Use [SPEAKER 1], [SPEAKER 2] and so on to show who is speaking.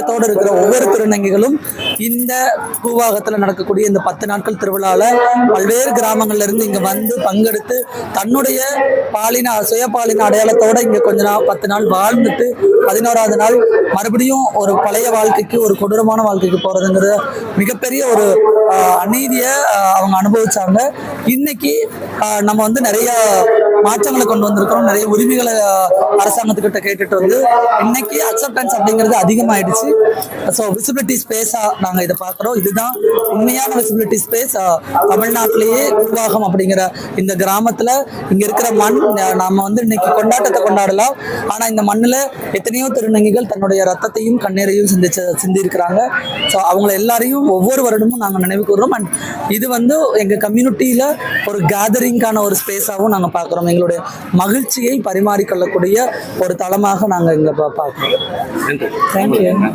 [SPEAKER 1] தோடு இருக்கிற ஒவ்வொரு திருநங்கைகளும் இந்த பூவாகத்தில் நடக்கக்கூடிய இந்த பத்து நாட்கள் திருவிழால பல்வேறு கிராமங்கள்ல இருந்து இங்க வந்து பங்கெடுத்து தன்னுடைய பாலின சுய பாலின அடையாளத்தோட இங்க கொஞ்ச நாள் பத்து நாள் வாழ்ந்துட்டு பதினோராவது நாள் மறுபடியும் ஒரு பழைய வாழ்க்கைக்கு ஒரு கொடூரமான வாழ்க்கைக்கு போறதுங்கிறது மிகப்பெரிய ஒரு அநீதியை அவங்க அனுபவிச்சாங்க. இன்னைக்கு நம்ம வந்து நிறைய மாற்றங்களை கொண்டு வந்திருக்கிறோம். நிறைய உரிமைகளை அரசாங்கத்துக்கிட்ட கேட்டுட்டு வந்து இன்னைக்கு அக்செப்டன்ஸ் அப்படிங்கிறது அதிகமாயிடுச்சு. ஸோ விசிபிலிட்டி ஸ்பேஸா நாங்கள் இதை பார்க்குறோம். இதுதான் உண்மையான விசிபிலிட்டி ஸ்பேஸ் தமிழ்நாட்டிலேயே உருவாகும் அப்படிங்கிற இந்த கிராமத்தில் இங்கே இருக்கிற மண் நாம் நாம வந்து இன்னைக்கு கொண்டாட்டத்தை கொண்டாடலாம். ஆனால் இந்த மண்ணில் எத்தனையோ திருநங்கைகள் தன்னுடைய ரத்தத்தையும் கண்ணீரையும் சிந்திச்ச சிந்தி இருக்கிறாங்க ஸோ அவங்கள எல்லாரையும் ஒவ்வொரு வருடமும் நாங்கள் நினைவு கூறுறோம் அண்ட் இது வந்து எங்கள் கம்யூனிட்டியில் ஒரு கேதரிங்கான ஒரு ஸ்பேஸாகவும் நாங்கள் பார்க்குறோம். எங்களுடைய மகிழ்ச்சியை பரிமாறிக்கொள்ளக்கூடிய ஒரு தளமாக நாங்க இங்க பார்க்கிறோம். தேங்க்யூ